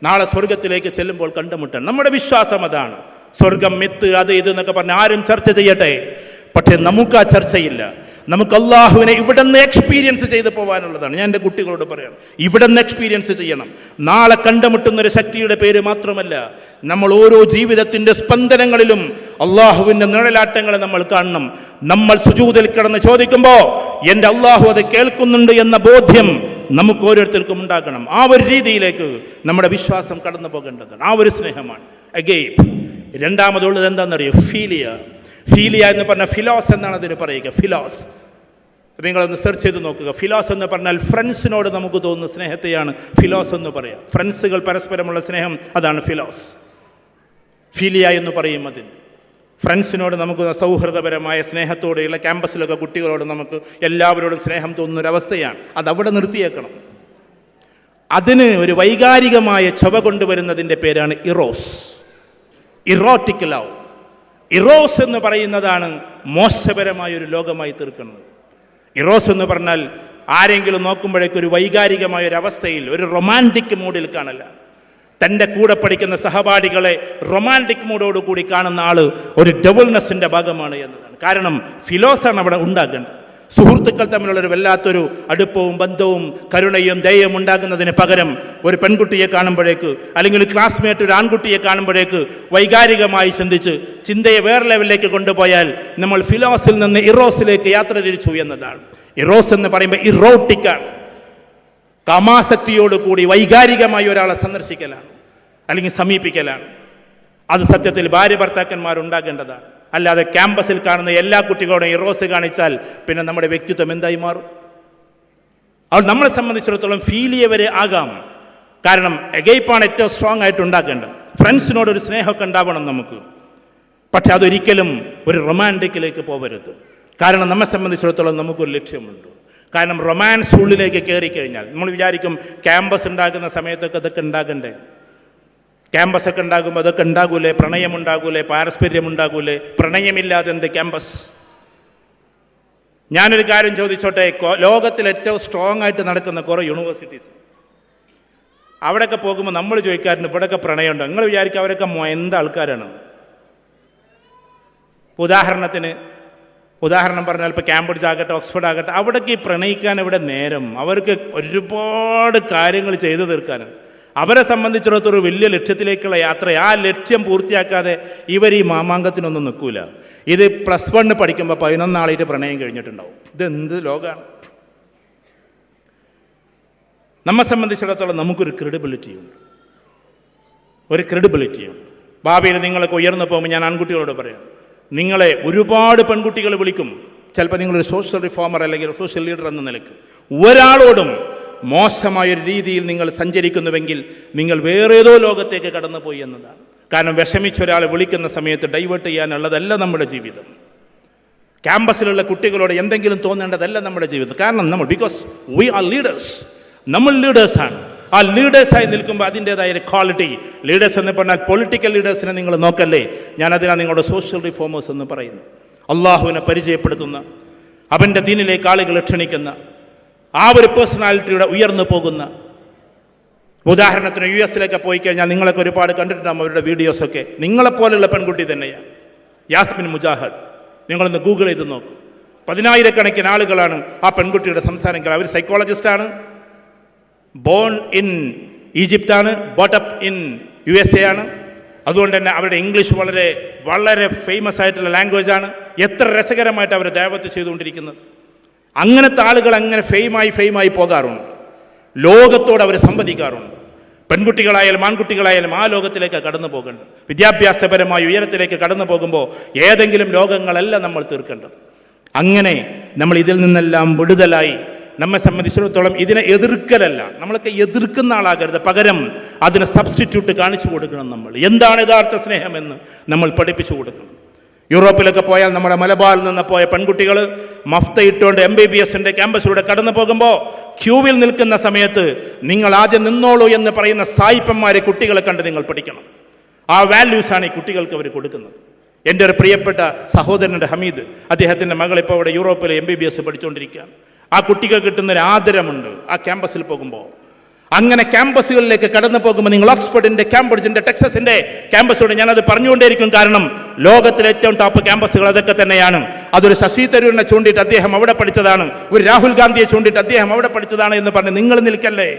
Speaker 1: നാളെ സ്വർഗത്തിലേക്ക് ചെല്ലുമ്പോൾ കണ്ടുമുട്ടണം നമ്മുടെ വിശ്വാസം അതാണ്. സ്വർഗം മിത്ത് അത് ഇത് എന്നൊക്കെ പറഞ്ഞ് ആരും ചർച്ച ചെയ്യട്ടെ. പക്ഷെ നമുക്ക് ആ ചർച്ചയില്ല. നമുക്ക് അള്ളാഹുവിനെ ഇവിടെ നിന്ന് എക്സ്പീരിയൻസ് ചെയ്ത് പോകാനുള്ളതാണ് ഞാൻ എന്റെ കുട്ടികളോട് പറയണം ഇവിടെ നിന്ന് എക്സ്പീരിയൻസ് ചെയ്യണം. നാളെ കണ്ടുമുട്ടുന്ന ഒരു ശക്തിയുടെ പേര് മാത്രമല്ല നമ്മൾ ഓരോ ജീവിതത്തിന്റെ സ്പന്ദനങ്ങളിലും അള്ളാഹുവിന്റെ നിഴലാട്ടങ്ങളെ നമ്മൾ കാണണം. നമ്മൾ സുജൂതിൽ കിടന്ന് ചോദിക്കുമ്പോൾ എന്റെ അള്ളാഹു അത് കേൾക്കുന്നുണ്ട് എന്ന ബോധ്യം നമുക്ക് ഓരോരുത്തർക്കും ഉണ്ടാക്കണം ആ ഒരു രീതിയിലേക്ക് നമ്മുടെ വിശ്വാസം കടന്നു പോകേണ്ടതാണ്. ആ ഒരു സ്നേഹമാണ്. അഗെയിൻ രണ്ടാമതുള്ളത് എന്താണെന്നറിയോ? ഫീലിയ ഫീലിയ എന്ന് പറഞ്ഞ ഫിലോസ് എന്നാണ് അതിന് പറയുക. ഫിലോസ് നിങ്ങളൊന്ന് സെർച്ച് ചെയ്ത് നോക്കുക. ഫിലോസ് എന്ന് പറഞ്ഞാൽ ഫ്രണ്ട്സിനോട് നമുക്ക് തോന്നുന്ന സ്നേഹത്തെയാണ് ഫിലോസ് എന്ന് പറയാം. ഫ്രണ്ട്സുകൾ പരസ്പരമുള്ള സ്നേഹം അതാണ് ഫിലോസ്. ഫീലിയ എന്ന് പറയും അതിന്. ഫ്രണ്ട്സിനോട് നമുക്ക് സൗഹൃദപരമായ സ്നേഹത്തോടെയുള്ള ക്യാമ്പസിലൊക്കെ കുട്ടികളോട് നമുക്ക് എല്ലാവരോടും സ്നേഹം തോന്നുന്ന ഒരു അവസ്ഥയാണ് അത് അവിടെ നിർത്തിയേക്കണം. അതിന് ഒരു വൈകാരികമായ ചൊവ കൊണ്ടുവരുന്നതിന്റെ പേരാണ് ഇറോസ്. ഇറോട്ടിക് ലവ് ഇറോസ് എന്ന് പറയുന്നതാണ് മോശപരമായ ഒരു ലോകമായി തീർക്കുന്നത്. ഇറോസ് എന്ന് പറഞ്ഞാൽ ആരെങ്കിലും നോക്കുമ്പോഴേക്കും ഒരു വൈകാരികമായ ഒരു അവസ്ഥയിൽ ഒരു റൊമാന്റിക് മൂഡിൽ കാണല്ല. തന്റെ കൂടെ പഠിക്കുന്ന സഹപാഠികളെ റൊമാന്റിക് മൂഡോടുകൂടി കാണുന്ന ആൾ ഒരു ഡബിൾനെസ്സിന്റെ ഭാഗമാണ് എന്നതാണ്. കാരണം ഫിലോസാണ് അവിടെ ഉണ്ടാകേണ്ടത്. സുഹൃത്തുക്കൾ തമ്മിലുള്ളൊരു വല്ലാത്തൊരു അടുപ്പവും ബന്ധവും കരുണയും ദയയും ഉണ്ടാകുന്നതിന് പകരം ഒരു പെൺകുട്ടിയെ കാണുമ്പോഴേക്ക് അല്ലെങ്കിൽ ക്ലാസ്മേറ്റ് ഒരു ആൺകുട്ടിയെ കാണുമ്പോഴേക്ക് വൈകാരികമായി ചിന്തിച്ച് ചിന്തയെ വേറെ ലെവലിലേക്ക് കൊണ്ടുപോയാൽ നമ്മൾ ഫിലോസിൽ നിന്ന് ഇറോസിലേക്ക് യാത്ര തിരിച്ചു എന്നതാണ്. ഇറോസ് എന്ന് പറയുമ്പോൾ ഇറോട്ടിക്കാണ്. കാമാസക്തിയോട് കൂടി വൈകാരികമായി ഒരാളെ സന്ദർശിക്കലാണ് അല്ലെങ്കിൽ സമീപിക്കലാണ്. അത് സത്യത്തിൽ ഭാര്യ ഭർത്താക്കന്മാരുണ്ടാകേണ്ടതാണ് അല്ലാതെ ക്യാമ്പസിൽ കാണുന്ന എല്ലാ കുട്ടികളോടും ഇറോസ് കാണിച്ചാൽ പിന്നെ നമ്മുടെ വ്യക്തിത്വം എന്തായി മാറും? അവൾ നമ്മളെ സംബന്ധിച്ചിടത്തോളം ഫീൽ ചെയ്യവരെ ആകാം. കാരണം എഗൈപ്പാണ് ഏറ്റവും സ്ട്രോങ് ആയിട്ട് ഉണ്ടാക്കേണ്ടത്. ഫ്രണ്ട്സിനോട് ഒരു സ്നേഹമൊക്കെ ഉണ്ടാവണം നമുക്ക്. പക്ഷെ അതൊരിക്കലും ഒരു റൊമാന്റിക്കിലേക്ക് പോകരുത് കാരണം നമ്മെ സംബന്ധിച്ചിടത്തോളം നമുക്കൊരു ലക്ഷ്യമുണ്ട്. കാരണം റൊമാൻസ് ഉള്ളിലേക്ക് കയറി കഴിഞ്ഞാൽ നമ്മൾ വിചാരിക്കും ക്യാമ്പസ് ഉണ്ടാക്കുന്ന സമയത്തൊക്കെ ഇതൊക്കെ ഉണ്ടാകണ്ടേ? ക്യാമ്പസ് ഒക്കെ ഉണ്ടാകുമ്പോൾ അതൊക്കെ ഉണ്ടാകൂലേ? പ്രണയം പാരസ്പര്യമുണ്ടാകൂലേ? പ്രണയമില്ലാതെ എന്ത് ക്യാമ്പസ്? ഞാനൊരു കാര്യം ചോദിച്ചോട്ടെ ലോകത്തിൽ ഏറ്റവും സ്ട്രോങ് ആയിട്ട് നടക്കുന്ന കുറേ യൂണിവേഴ്സിറ്റീസ് അവിടെയൊക്കെ പോകുമ്പോൾ നമ്മൾ ചോദിക്കാറുണ്ട് ഇവിടെയൊക്കെ പ്രണയമുണ്ട്? നിങ്ങൾ വിചാരിക്കും അവരൊക്കെ എന്ത് ആൾക്കാരാണ്? ഉദാഹരണത്തിന് ഉദാഹരണം പറഞ്ഞാൽ ഇപ്പോൾ കാംബ്രിഡ്ജ് ആകട്ടെ ഓക്സ്ഫോർഡ് ആകട്ടെ അവിടേക്ക് ഈ പ്രണയിക്കാൻ ഇവിടെ നേരം. അവർക്ക് ഒരുപാട് കാര്യങ്ങൾ ചെയ്തു തീർക്കാനും അവരെ സംബന്ധിച്ചിടത്തോളം ഒരു വലിയ ലക്ഷ്യത്തിലേക്കുള്ള യാത്ര. ആ ലക്ഷ്യം പൂർത്തിയാക്കാതെ ഇവർ ഈ മാമാങ്കത്തിനൊന്നും നിൽക്കൂല. ഇത് പ്ലസ് വണ്ണ് പഠിക്കുമ്പോൾ പതിനൊന്നാളായിട്ട് പ്രണയം കഴിഞ്ഞിട്ടുണ്ടാവും. ഇതെന്ത് ലോകമാണ് നമ്മെ സംബന്ധിച്ചിടത്തോളം നമുക്കൊരു ക്രെഡിബിലിറ്റി ഉണ്ട്. ഒരു ക്രെഡിബിലിറ്റി ഉണ്ട്. ഭാവിയിൽ നിങ്ങളൊക്കെ ഉയർന്നു പോകുമ്പോൾ ഞാൻ ആൺകുട്ടികളോട് പറയാം നിങ്ങളെ ഒരുപാട് പെൺകുട്ടികൾ വിളിക്കും. ചിലപ്പോൾ നിങ്ങളൊരു സോഷ്യൽ റിഫോമർ അല്ലെങ്കിൽ സോഷ്യൽ ലീഡർ എന്ന നിലയ്ക്ക് ഒരാളോടും മോശമായൊരു രീതിയിൽ നിങ്ങൾ സഞ്ചരിക്കുന്നുവെങ്കിൽ നിങ്ങൾ വേറേതോ ലോകത്തേക്ക് കടന്നുപോയി എന്നതാണ്. കാരണം വിഷമിച്ച ഒരാളെ വിളിക്കുന്ന സമയത്ത് ഡൈവേർട്ട് ചെയ്യാനുള്ളതല്ല നമ്മുടെ ജീവിതം. ക്യാമ്പസിലുള്ള കുട്ടികളോട് എന്തെങ്കിലും തോന്നേണ്ടതല്ല നമ്മുടെ ജീവിതം. കാരണം നമ്മൾ ബിക്കോസ് വി ആർ ലീഡേഴ്സ് നമ്മൾ ലീഡേഴ്സാണ് ആ ലീഡേഴ്സായി നിൽക്കുമ്പോൾ അതിന്റെതായ ഒരു ക്വാളിറ്റി ലീഡേഴ്സ് എന്ന് പറഞ്ഞാൽ പൊളിറ്റിക്കൽ ലീഡേഴ്സിനെ നിങ്ങൾ നോക്കല്ലേ? ഞാൻ അതിനാണ് നിങ്ങളുടെ സോഷ്യൽ റിഫോമേഴ്സ് എന്ന് പറയുന്നു അള്ളാഹുവിനെ പരിചയപ്പെടുത്തുന്ന അവന്റെ ദീനിലേക്ക് ആളുകളെ ക്ഷണിക്കുന്ന ആ ഒരു പേഴ്സണാലിറ്റിയുടെ ഉയർന്നു പോകുന്ന ഉദാഹരണത്തിന് യു എസിലേക്ക് പോയി കഴിഞ്ഞാൽ നിങ്ങളൊക്കെ ഒരുപാട് കണ്ടിട്ടുണ്ടാകും അവരുടെ വീഡിയോസൊക്കെ. നിങ്ങളെപ്പോലുള്ള പെൺകുട്ടി തന്നെയാണ് യാസ്മിൻ മുജാഹദ്. നിങ്ങളൊന്ന് ഗൂഗിൾ ചെയ്ത് നോക്കും. പതിനായിരക്കണക്കിന് ആളുകളാണ് ആ പെൺകുട്ടിയുടെ സംസാരം അവർ സൈക്കോളജിസ്റ്റാണ് born in ഈജിപ്താണ് brought up in U S A ആണ്. അതുകൊണ്ട് തന്നെ അവരുടെ ഇംഗ്ലീഷ് വളരെ വളരെ ഫേമസ് ആയിട്ടുള്ള ലാംഗ്വേജ് ആണ്. എത്ര രസകരമായിട്ട് അവർ ദേവത്ത് ചെയ്തുകൊണ്ടിരിക്കുന്നത്. അങ്ങനത്തെ ആളുകൾ അങ്ങനെ ഫെയിമായി ഫെയിമായി പോകാറുണ്ട്. ലോകത്തോട് അവർ സംവദിക്കാറുണ്ട്. പെൺകുട്ടികളായാലും ആൺകുട്ടികളായാലും ആ ലോകത്തിലേക്ക് കടന്നു പോകേണ്ടത് വിദ്യാഭ്യാസപരമായ ഉയരത്തിലേക്ക് കടന്നു പോകുമ്പോൾ ഏതെങ്കിലും ലോകങ്ങളല്ല നമ്മൾ തീർക്കേണ്ടത്. അങ്ങനെ നമ്മൾ ഇതിൽ നിന്നെല്ലാം വിടുതലായി. നമ്മെ സംബന്ധിച്ചിടത്തോളം ഇതിനെ എതിർക്കലല്ല. നമ്മളൊക്കെ എതിർക്കുന്ന ആളാകരുത്. പകരം അതിനെ സബ്സ്റ്റിറ്റ്യൂട്ട് കാണിച്ചു കൊടുക്കണം നമ്മൾ. എന്താണ് യഥാർത്ഥ സ്നേഹമെന്ന് നമ്മൾ പഠിപ്പിച്ചു കൊടുക്കണം. യൂറോപ്പിലൊക്കെ പോയാൽ നമ്മുടെ മലബാറിൽ നിന്ന് പോയ പെൺകുട്ടികൾ മഫ്ത ഇട്ടുകൊണ്ട് എം ബി ബി എസിന്റെ ക്യാമ്പസിലൂടെ കടന്നു പോകുമ്പോൾ ക്യൂവിൽ നിൽക്കുന്ന സമയത്ത് നിങ്ങൾ ആദ്യം നിന്നോളൂ എന്ന് പറയുന്ന സായിപ്പന്മാരെ കുട്ടികളെ കണ്ട് നിങ്ങൾ പഠിക്കണം. ആ വാല്യൂസാണ് ഈ കുട്ടികൾക്ക് അവർ കൊടുക്കുന്നത്. എന്റെ ഒരു പ്രിയപ്പെട്ട സഹോദരനുണ്ട് ഹമീദ്. അദ്ദേഹത്തിന്റെ മകൾ ഇപ്പോൾ ഇവിടെ യൂറോപ്പിലെ എം ബി ബി എസ് പഠിച്ചുകൊണ്ടിരിക്കുകയാണ്. ആ കുട്ടികൾ കിട്ടുന്നൊരു ആദരമുണ്ട് ആ ക്യാമ്പസിൽ പോകുമ്പോൾ. അങ്ങനെ ക്യാമ്പസുകളിലേക്ക് കടന്നു പോകുമ്പോൾ നിങ്ങൾ ഓക്സ്ഫോർഡിന്റെ കാംബ്രിഡ്ജിന്റെ ടെക്സസിന്റെ ക്യാമ്പസോട് ഞാനത് പറഞ്ഞുകൊണ്ടേയിരിക്കും. കാരണം ലോകത്തിലെ ഏറ്റവും ടോപ്പ് ക്യാമ്പസുകൾ അതൊക്കെ തന്നെയാണ്. അതൊരു ശശി തരൂരിനെ ചൂണ്ടിയിട്ട് അദ്ദേഹം അവിടെ പഠിച്ചതാണ്. ഒരു രാഹുൽ ഗാന്ധിയെ ചൂണ്ടിയിട്ട് അദ്ദേഹം അവിടെ പഠിച്ചതാണ് എന്ന് പറഞ്ഞ് നിങ്ങൾ നിൽക്കല്ലേ?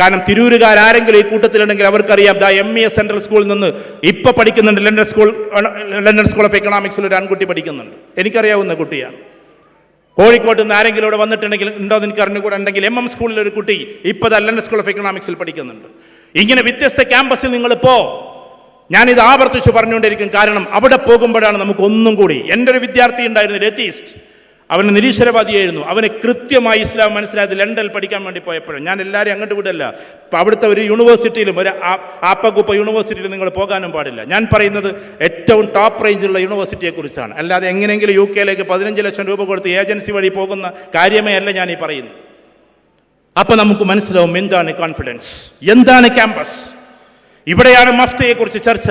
Speaker 1: കാരണം തിരൂരുകാർ ആരെങ്കിലും ഈ കൂട്ടത്തിലുണ്ടെങ്കിൽ അവർക്കറിയാം ദാ എം ഇ എസ് സെൻട്രൽ സ്കൂളിൽ നിന്ന് ഇപ്പൊ പഠിക്കുന്നുണ്ട്. London school London school of എക്കണോമിക്സിൽ ഒരു ആൺകുട്ടി പഠിക്കുന്നുണ്ട്. എനിക്കറിയാവുന്ന കുട്ടിയാണ്. കോഴിക്കോട്ട് നിന്ന് ആരെങ്കിലും ഇവിടെ വന്നിട്ടുണ്ടെങ്കിൽ ഉണ്ടോ എന്ന് എനിക്ക് അറിഞ്ഞുകൂടെ ഉണ്ടെങ്കിൽ എം എം സ്കൂളിൽ ഒരു കുട്ടി ഇപ്പോൾ ലണ്ടൻ സ്കൂൾ ഓഫ് എക്കണോമിക്സിൽ പഠിക്കുന്നുണ്ട്. ഇങ്ങനെ വ്യത്യസ്ത ക്യാമ്പസിൽ നിങ്ങൾ പോ. ഞാനിത് ആവർത്തിച്ച് പറഞ്ഞുകൊണ്ടിരിക്കും. കാരണം അവിടെ പോകുമ്പോഴാണ് നമുക്ക് ഒന്നും കൂടി. എന്റെ ഒരു വിദ്യാർത്ഥി ഉണ്ടായിരുന്നു രതീസ്റ്റ് അവൻ നിരീശ്വരവാദിയായിരുന്നു. അവന് കൃത്യമായി ഇസ്ലാം മനസ്സിലായത് ലണ്ടനിൽ പഠിക്കാൻ വേണ്ടി പോയപ്പോഴും ഞാൻ എല്ലാവരും അങ്ങോട്ട് വിടല്ല. അവിടുത്തെ ഒരു യൂണിവേഴ്സിറ്റിയിലും ഒരു ആപ്പകുപ്പ യൂണിവേഴ്സിറ്റിയിലും നിങ്ങൾ പോകാനും പാടില്ല. ഞാൻ പറയുന്നത് ഏറ്റവും ടോപ്പ് റേഞ്ചിലുള്ള യൂണിവേഴ്സിറ്റിയെക്കുറിച്ചാണ് അല്ലാതെ എങ്ങനെയെങ്കിലും യു കെയിലേക്ക് പതിനഞ്ച് ലക്ഷം രൂപ കൊടുത്ത് ഏജൻസി വഴി പോകുന്ന കാര്യമേ അല്ല ഞാൻ ഈ പറയുന്നത്. അപ്പൊ നമുക്ക് മനസ്സിലാവും എന്താണ് കോൺഫിഡൻസ് എന്താണ് ക്യാമ്പസ് ഇവിടെയാണ് മഫ്തയെക്കുറിച്ച് ചർച്ച.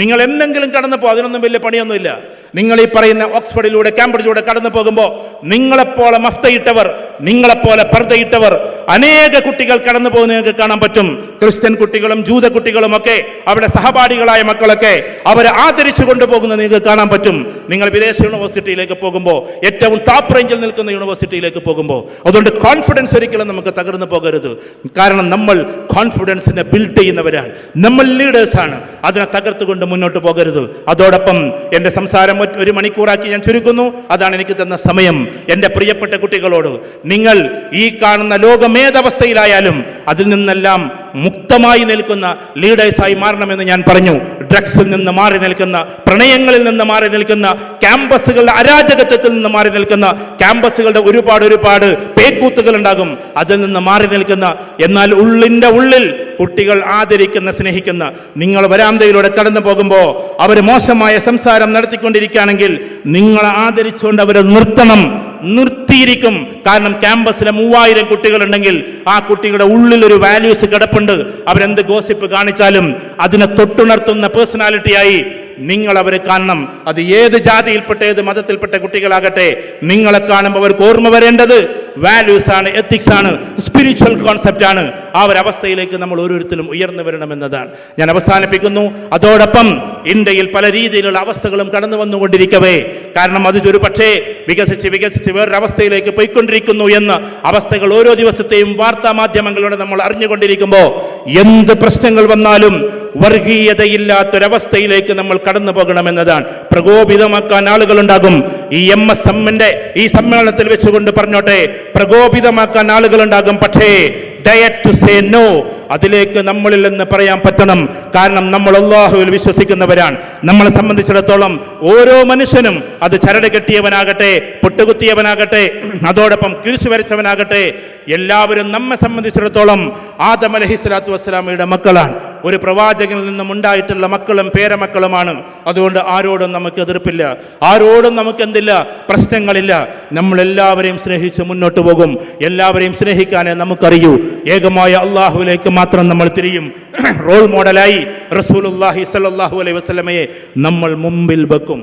Speaker 1: നിങ്ങൾ എന്തെങ്കിലും കടന്നപ്പോൾ അതിനൊന്നും വലിയ പണിയൊന്നുമില്ല. നിങ്ങൾ ഈ പറയുന്ന ഓക്സ്ഫോർഡിലൂടെ കാംബ്രിഡ്ജിലൂടെ കടന്നു പോകുമ്പോൾ നിങ്ങളെപ്പോലെ മഫ്തയിട്ടവർ നിങ്ങളെപ്പോലെ പർദ്ദയിട്ടവർ അനേക കുട്ടികൾ കടന്നു പോകുന്ന നിങ്ങൾക്ക് കാണാൻ പറ്റും. ക്രിസ്ത്യൻ കുട്ടികളും ജൂത കുട്ടികളും ഒക്കെ അവിടെ സഹപാഠികളായ മക്കളൊക്കെ അവരെ ആദരിച്ചു കൊണ്ടുപോകുന്നത് നിങ്ങൾക്ക് കാണാൻ പറ്റും. നിങ്ങൾ വിദേശ യൂണിവേഴ്സിറ്റിയിലേക്ക് പോകുമ്പോൾ ഏറ്റവും ടോപ്പ് റേഞ്ചിൽ നിൽക്കുന്ന യൂണിവേഴ്സിറ്റിയിലേക്ക് പോകുമ്പോൾ അതുകൊണ്ട് കോൺഫിഡൻസ് ഒരിക്കലും നമുക്ക് തകർന്നു പോകരുത്. കാരണം നമ്മൾ കോൺഫിഡൻസിനെ ബിൽഡ് ചെയ്യുന്നവരാണ്. നമ്മൾ ലീഡേഴ്സാണ് അതിനെ തകർത്തുകൊണ്ട് മുന്നോട്ട് പോകരുത്. അതോടൊപ്പം എന്റെ സംസാരം ഒരു മണിക്കൂറാക്കി ഞാൻ ചുരുക്കുന്നു. അതാണ് എനിക്ക് തന്ന സമയം. എന്റെ പ്രിയപ്പെട്ട കുട്ടികളോട് നിങ്ങൾ ഈ കാണുന്ന ലോകമേതവസ്ഥയിലായാലും അതിൽ നിന്നെല്ലാം മുക്തമായി നിൽക്കുന്ന ലീഡേഴ്സായി മാറണമെന്ന് ഞാൻ പറഞ്ഞു. ഡ്രഗ്സിൽ നിന്ന് മാറി നിൽക്കുന്ന പ്രണയങ്ങളിൽ നിന്ന് മാറി നിൽക്കുന്ന ക്യാമ്പസുകളുടെ അരാജകത്വത്തിൽ നിന്ന് മാറി നിൽക്കുന്ന ക്യാമ്പസുകളുടെ ഒരുപാട് ഒരുപാട് പേക്കൂത്തുകൾ ഉണ്ടാകും അതിൽ നിന്ന് മാറി നിൽക്കുന്ന എന്നാൽ ഉള്ളിന്റെ ഉള്ളിൽ കുട്ടികൾ ആദരിക്കുന്ന സ്നേഹിക്കുന്ന നിങ്ങൾ വരാന്തയിലൂടെ കടന്നു പോകുമ്പോൾ അവർ മോശമായ സംസാരം നടത്തിക്കൊണ്ടിരിക്കുകയാണെങ്കിൽ നിങ്ങൾ ആദരിച്ചുകൊണ്ട് അവരെ നിർത്തണം. നിർത്തിയിരിക്കും. കാരണം ക്യാമ്പസിലെ മൂവായിരം കുട്ടികളുണ്ടെങ്കിൽ ആ കുട്ടികളുടെ ഉള്ളിൽ ഒരു വാല്യൂസ് കിടപ്പുണ്ട്. അവരെന്ത് ഗോസിപ്പ് കാണിച്ചാലും അതിനെ തൊട്ടുണർത്തുന്ന പേഴ്സണാലിറ്റിയായി നിങ്ങൾ അവരെ കാണണം അത് ഏത് ജാതിയിൽപ്പെട്ട ഏത് മതത്തിൽപ്പെട്ട കുട്ടികളാകട്ടെ നിങ്ങളെ കാണുമ്പോൾ അവർക്ക് ഓർമ്മ വരേണ്ടത് വാല്യൂസ് ആണ് എത്തിക്സ് ആണ് സ്പിരിച്വൽ കോൺസെപ്റ്റ് ആണ്. ആ ഒരു അവസ്ഥയിലേക്ക് നമ്മൾ ഓരോരുത്തരും ഉയർന്നു വരണമെന്നതാണ്. ഞാൻ അവസാനിപ്പിക്കുന്നു. അതോടൊപ്പം ഇന്ത്യയിൽ പല രീതിയിലുള്ള അവസ്ഥകളും കടന്നു വന്നുകൊണ്ടിരിക്കവേ. കാരണം അത് ഒരു പക്ഷേ വികസിച്ച് വികസിച്ച് വേറൊരു അവസ്ഥയിലേക്ക് പോയിക്കൊണ്ടിരിക്കുന്നു എന്ന അവസ്ഥകൾ ഓരോ ദിവസത്തെയും വാർത്താ മാധ്യമങ്ങളിലൂടെ നമ്മൾ അറിഞ്ഞുകൊണ്ടിരിക്കുമ്പോൾ എന്ത് പ്രശ്നങ്ങൾ വന്നാലും വർഗീയതയില്ലാത്തൊരവസ്ഥയിലേക്ക് നമ്മൾ കടന്നു പോകണമെന്നതാണ്. പ്രകോപിതമാക്കാൻ ആളുകളുണ്ടാകും. ഈ എം എസ് എമ്മിന്റെ ഈ സമ്മേളനത്തിൽ വെച്ചുകൊണ്ട് പറഞ്ഞോട്ടെ പ്രകോപിതമാക്കാൻ ആളുകളുണ്ടാകും. പക്ഷേ ഡയറ്റ് ടു സേ നോ അതിലേക്ക് നമ്മളിൽ നിന്ന് പറയാൻ പറ്റണം. കാരണം നമ്മൾ അള്ളാഹുവിൽ വിശ്വസിക്കുന്നവരാണ്. നമ്മളെ സംബന്ധിച്ചിടത്തോളം ഓരോ മനുഷ്യനും അത് ചരട് കെട്ടിയവനാകട്ടെ പൊട്ടുകുത്തിയവനാകട്ടെ അതോടൊപ്പം കുരിശു വരച്ചവനാകട്ടെ എല്ലാവരും നമ്മെ സംബന്ധിച്ചിടത്തോളം ആദം അലഹി സ്വലാത്തു വസ്സലാമയുടെ മക്കളാണ്. ഒരു പ്രവാചകനിൽ നിന്നും ഉണ്ടായിട്ടുള്ള മക്കളും പേരമക്കളുമാണ്. അതുകൊണ്ട് ആരോടും നമുക്ക് എതിർപ്പില്ല. ആരോടും നമുക്ക് എന്തില്ല? പ്രശ്നങ്ങളില്ല. നമ്മൾ എല്ലാവരെയും സ്നേഹിച്ച് മുന്നോട്ട് പോകും. എല്ലാവരെയും സ്നേഹിക്കാനേ നമുക്കറിയൂ. ഏകമായ അള്ളാഹുവിലേക്ക് മാത്രം നമ്മൾ തിരിയും. റോൾ മോഡലായി റസൂലുല്ലാഹി സല്ലല്ലാഹു അലൈഹി വസ്ലമയെ നമ്മൾ മുമ്പിൽ വെക്കും.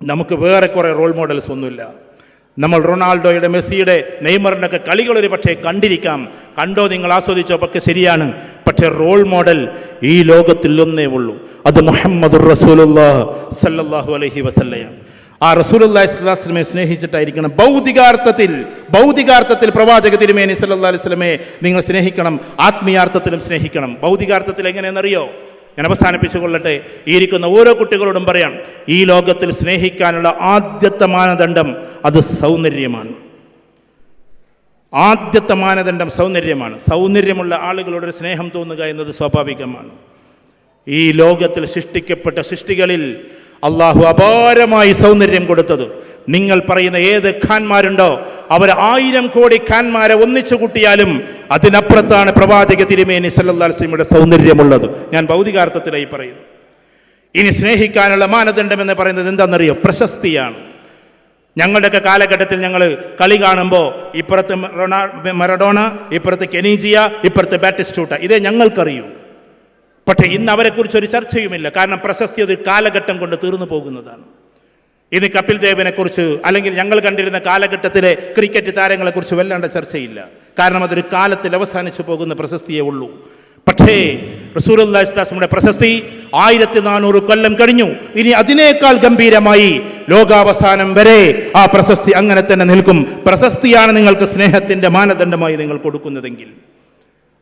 Speaker 1: നമുക്ക് വേറെ കുറേ റോൾ മോഡൽസ് ഒന്നുമില്ല. നമ്മൾ റൊണാൾഡോയുടെ മെസ്സിയുടെ നെയ്മറിന്റെ ഒക്കെ കളികൾ ഒരു പക്ഷേ കണ്ടിരിക്കാം. കണ്ടോ നിങ്ങൾ ആസ്വദിച്ചോ? പക്ഷെ ശരിയാണ്. പക്ഷേ റോൾ മോഡൽ ഈ ലോകത്തിൽ ഒന്നേ ഉള്ളൂ. അത് മുഹമ്മദ് റസൂലുല്ലാഹ് സല്ലാഹു അലഹി വസല്ലയാണ് ആ വസല്ലമയെ സ്നേഹിച്ചിട്ടായിരിക്കണം. ഭൗതികാർത്ഥത്തിൽ ഭൗതികാർത്ഥത്തിൽ പ്രവാചക തിരുമേനി സല്ലല്ലാഹു അലൈഹി വസല്ലമയെ നിങ്ങൾ സ്നേഹിക്കണം ആത്മീയാർത്ഥത്തിലും സ്നേഹിക്കണം. ഭൗതികാർത്ഥത്തിൽ എങ്ങനെയെന്നറിയോ? ഞാൻ അവസാനിപ്പിച്ചു കൊള്ളട്ടെ. ഇരിക്കുന്ന ഓരോ കുട്ടികളോടും പറയാം ഈ ലോകത്തിൽ സ്നേഹിക്കാനുള്ള ആദ്യത്തെ മാനദണ്ഡം അത് സൗന്ദര്യമാണ്. ആദ്യത്തെ മാനദണ്ഡം സൗന്ദര്യമാണ്. സൗന്ദര്യമുള്ള ആളുകളോട് സ്നേഹം തോന്നുക എന്നത് സ്വാഭാവികമാണ്. ഈ ലോകത്തിൽ സൃഷ്ടിക്കപ്പെട്ട സൃഷ്ടികളിൽ അള്ളാഹു അപാരമായി സൗന്ദര്യം കൊടുത്തത്. നിങ്ങൾ പറയുന്ന ഏത് ഖാൻമാരുണ്ടോ അവർ ആയിരം കോടി ഖാൻമാരെ ഒന്നിച്ചു കൂട്ടിയാലും അതിനപ്പുറത്താണ് പ്രവാചക തിരുമേനി സല്ലാസ്ലിമിയുടെ സൗന്ദര്യമുള്ളത്. ഞാൻ ഭൗതികാർത്ഥത്തിലായി പറയുന്നു. ഇനി സ്നേഹിക്കാനുള്ള മാനദണ്ഡം എന്ന് പറയുന്നത് എന്താണെന്നറിയോ? പ്രശസ്തിയാണ്. ഞങ്ങളുടെയൊക്കെ കാലഘട്ടത്തിൽ ഞങ്ങൾ കളി കാണുമ്പോൾ ഇപ്പുറത്ത് മറഡോണ ഇപ്പുറത്ത് കെനീജിയ ഇപ്പുറത്ത് ബാറ്റിസ്റ്റൂട്ട. ഇതേ ഞങ്ങൾക്കറിയൂ. പക്ഷേ ഇന്ന് അവരെക്കുറിച്ച് ഒരു ചർച്ചയുമില്ല. കാരണം പ്രശസ്തി ഒരു കാലഘട്ടം കൊണ്ട് തീർന്നു പോകുന്നതാണ്. ഇനി കപിൽ ദേവിനെ കുറിച്ച് അല്ലെങ്കിൽ ഞങ്ങൾ കണ്ടിരുന്ന കാലഘട്ടത്തിലെ ക്രിക്കറ്റ് താരങ്ങളെ കുറിച്ച് വല്ലാണ്ട് ചർച്ചയില്ല. കാരണം അതൊരു കാലത്തിൽ അവസാനിച്ചു പോകുന്ന പ്രശസ്തിയേ ഉള്ളൂ. പക്ഷേ റസൂലുല്ലാസ്ലാസ്മിയുടെ പ്രശസ്തി ആയിരത്തി നാനൂറ് കൊല്ലം കഴിഞ്ഞു. ഇനി അതിനേക്കാൾ ഗംഭീരമായി ലോകാവസാനം വരെ ആ പ്രശസ്തി അങ്ങനെ തന്നെ നിൽക്കും. പ്രശസ്തിയാണ് നിങ്ങൾക്ക് സ്നേഹത്തിന്റെ മാനദണ്ഡമായി നിങ്ങൾ കൊടുക്കുന്നതെങ്കിൽ.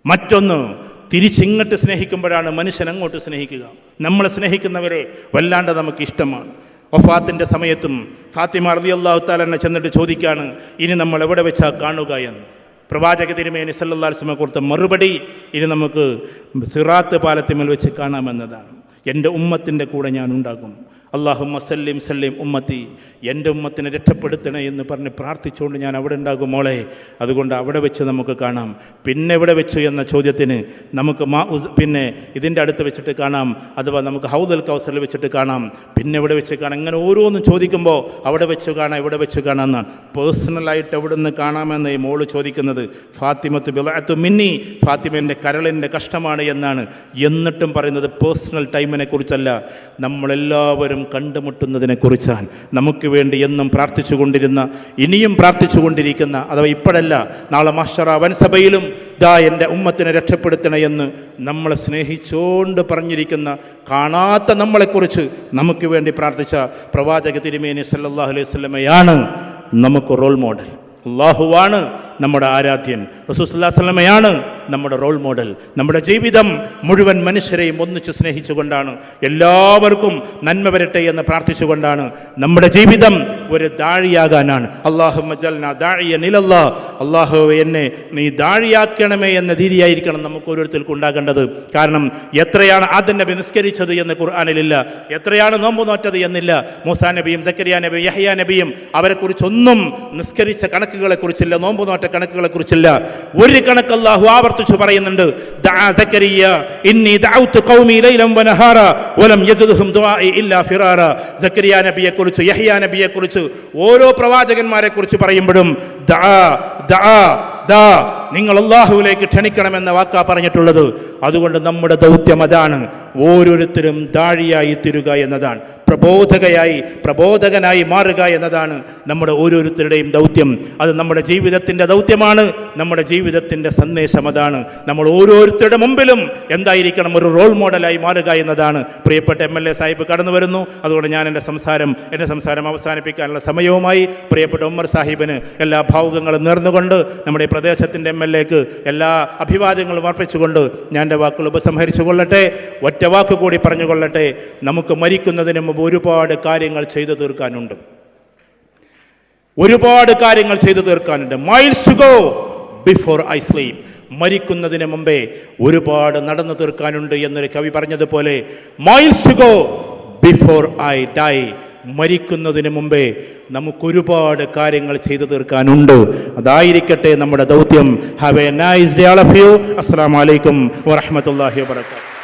Speaker 1: മറ്റൊന്ന് തിരിച്ചിങ്ങോട്ട് സ്നേഹിക്കുമ്പോഴാണ് മനുഷ്യൻ അങ്ങോട്ട് സ്നേഹിക്കുക. നമ്മളെ സ്നേഹിക്കുന്നവരെ വല്ലാണ്ട് നമുക്ക് ഇഷ്ടമാണ്. വഫാത്തിന്റെ സമയത്തും ഫാത്തിമ റബി അള്ളാഹു താലെന്നെ ചെന്നിട്ട് ചോദിക്കാണ് ഇനി നമ്മൾ എവിടെ വെച്ചാൽ കാണുക എന്ന്? പ്രവാചക തിരുമേനി സല്ലാസ്മെ കൊടുത്ത മറുപടി ഇനി നമുക്ക് സിറാത്ത് പാലത്തിമേൽ വെച്ച് കാണാമെന്നതാണ്. എന്റെ ഉമ്മത്തിന്റെ കൂടെ ഞാൻ ഉണ്ടാകും. അള്ളാഹുമ്മ സല്ലിം സല്ലിം ഉമ്മത്തി എന്റെ ഉമ്മത്തിനെ രക്ഷപ്പെടുത്തണേ എന്ന് പറഞ്ഞ് പ്രാർത്ഥിച്ചുകൊണ്ട് ഞാൻ അവിടെ ഉണ്ടാകും മോളെ. അതുകൊണ്ട് അവിടെ വെച്ച് നമുക്ക് കാണാം. പിന്നെ എവിടെ വെച്ചു എന്ന ചോദ്യത്തിന് നമുക്ക് മാ പിന്നെ ഇതിന്റെ അടുത്ത് വെച്ചിട്ട് കാണാം. അഥവാ നമുക്ക് ഹൗദൽ കൗസറിൽ വെച്ചിട്ട് കാണാം. പിന്നെ എവിടെ വെച്ച് കാണാം? ഇങ്ങനെ ഓരോന്നും ചോദിക്കുമ്പോൾ അവിടെ വെച്ച് കാണാം ഇവിടെ വെച്ച് കാണാം എന്നാണ്. പേഴ്സണലായിട്ട് എവിടെ നിന്ന് കാണാമെന്ന് ഈ മോൾ ചോദിക്കുന്നത്? ഫാത്തിമത്ത് ബിളാത്തു മിന്നി ഫാത്തിമന്റെ കരളിന്റെ കഷ്ടമാണ് എന്നാണ്. എന്നിട്ടും പറയുന്നത് പേഴ്സണൽ ടൈമിനെ കുറിച്ചല്ല. നമ്മളെല്ലാവരും കണ്ടുമുട്ടുന്നതിനെ കുറിച്ചാണ് നമുക്ക് വേണ്ടി എന്നും പ്രാർത്ഥിച്ചുകൊണ്ടിരുന്ന ഇനിയും പ്രാർത്ഥിച്ചുകൊണ്ടിരിക്കുന്ന അഥവാ ഇപ്പോഴല്ല നാളെ മാഷറ വൻസഭയിലും ദാ എന്റെ ഉമ്മത്തിനെ രക്ഷപ്പെടുത്തണേ എന്ന് നമ്മളെ സ്നേഹിച്ചുകൊണ്ട് പറഞ്ഞിരിക്കുന്ന കാണാത്ത നമ്മളെക്കുറിച്ച് നമുക്ക് വേണ്ടി പ്രാർത്ഥിച്ച പ്രവാചക തിരുമേനി സല്ലാഹു അലൈഹി വസല്ലമയാണ് നമുക്ക് റോൾ മോഡൽ. അള്ളാഹുവാണ് നമ്മുടെ ആരാധ്യൻ. റസൂസ്ലാസ്ലമയാണ് നമ്മുടെ റോൾ മോഡൽ. നമ്മുടെ ജീവിതം മുഴുവൻ മനുഷ്യരെയും ഒന്നിച്ച് സ്നേഹിച്ചുകൊണ്ടാണ്. എല്ലാവർക്കും നന്മ വരട്ടെ എന്ന് പ്രാർത്ഥിച്ചുകൊണ്ടാണ് നമ്മുടെ ജീവിതം ഒരു ദാഴിയാകാനാണ്. അള്ളാഹു അള്ളാഹു എന്നെ നീ ദാഴിയാക്കണമേ എന്ന രീതിയായിരിക്കണം നമുക്ക് ഓരോരുത്തർക്കും ഉണ്ടാകേണ്ടത്. കാരണം എത്രയാണ് ആദ്യ നബി നിസ്കരിച്ചത് എന്ന് ഖുർആാനിലില്ല. എത്രയാണ് നോമ്പ് നോറ്റത് എന്നില്ല. മൂസാ നബിയും സക്കരിയ നബിയും യഹ്യ നബിയും അവരെക്കുറിച്ചൊന്നും നിസ്കരിച്ച കണക്കുകളെ കുറിച്ചില്ല നോമ്പ് നോറ്റ കണക്കുകളെ കുറിച്ചല്ല ഒരു കണക്ക് അള്ളാഹു ആവർത്തിച്ചു പറയുന്നുണ്ട്. നബിയെ കുറിച്ച് നബിയെ കുറിച്ച് ഓരോ പ്രവാചകന്മാരെ കുറിച്ച് പറയുമ്പോഴും നിങ്ങൾ അള്ളാഹുവിലേക്ക് ക്ഷണിക്കണമെന്ന വാക്കാ പറഞ്ഞിട്ടുള്ളത്. അതുകൊണ്ട് നമ്മുടെ ദൗത്യം അതാണ്. ഓരോരുത്തരും ദാഴിയായി തീരുക എന്നതാണ്. പ്രബോധകയായി പ്രബോധകനായി മാറുക എന്നതാണ് നമ്മുടെ ഓരോരുത്തരുടെയും ദൗത്യം. അത് നമ്മുടെ ജീവിതത്തിന്റെ ദൗത്യമാണ് നമ്മുടെ ജീവിതത്തിന്റെ സന്ദേശം അതാണ്. നമ്മൾ ഓരോരുത്തരുടെ മുമ്പിലും എന്തായിരിക്കണം ഒരു റോൾ മോഡലായി മാറുക എന്നതാണ്. പ്രിയപ്പെട്ട എം എൽ എ സാഹിബ് കടന്നു വരുന്നു. അതുകൊണ്ട് ഞാൻ എന്റെ സംസാരം എന്റെ സംസാരം അവസാനിപ്പിക്കാനുള്ള സമയവുമായി പ്രിയപ്പെട്ട ഉമ്മർ സാഹിബിന് എല്ലാ ഭാവുകങ്ങളും നേർന്നുകൊണ്ട് നമ്മുടെ പ്രദേശത്തിന്റെ എം എൽ എക്ക് എല്ലാ അഭിവാദ്യങ്ങളും അർപ്പിച്ചുകൊണ്ട് ഞാൻ എന്റെ വാക്കുകൾ ഉപസംഹരിച്ചു കൊള്ളട്ടെ ഒറ്റ വാക്ക് കൂടി പറഞ്ഞുകൊള്ളട്ടെ. നമുക്ക് മരിക്കുന്നതിന് മുമ്പ് ഒരുപാട് കാര്യങ്ങൾ ചെയ്തു തീർക്കാനുണ്ട്. ഒരുപാട് കാര്യങ്ങൾ ചെയ്തു തീർക്കാനുണ്ട്. Miles to go before I sleep മരിക്കുന്നതിന് മുമ്പേ ഒരുപാട് നടന്നു തീർക്കാനുണ്ട് എന്നൊരു കവി പറഞ്ഞതുപോലെ miles to go before I die മരിക്കുന്നതിന് മുമ്പേ നമുക്കൊരുപാട് കാര്യങ്ങൾ ചെയ്തു തീർക്കാനുണ്ട്. അതായിരിക്കട്ടെ നമ്മുടെ ദൗത്യം. Have a nice day all of you അസ്സാം വലൈക്കും വറഹമത്തല്ലാഹി വാബർക്കാത്തു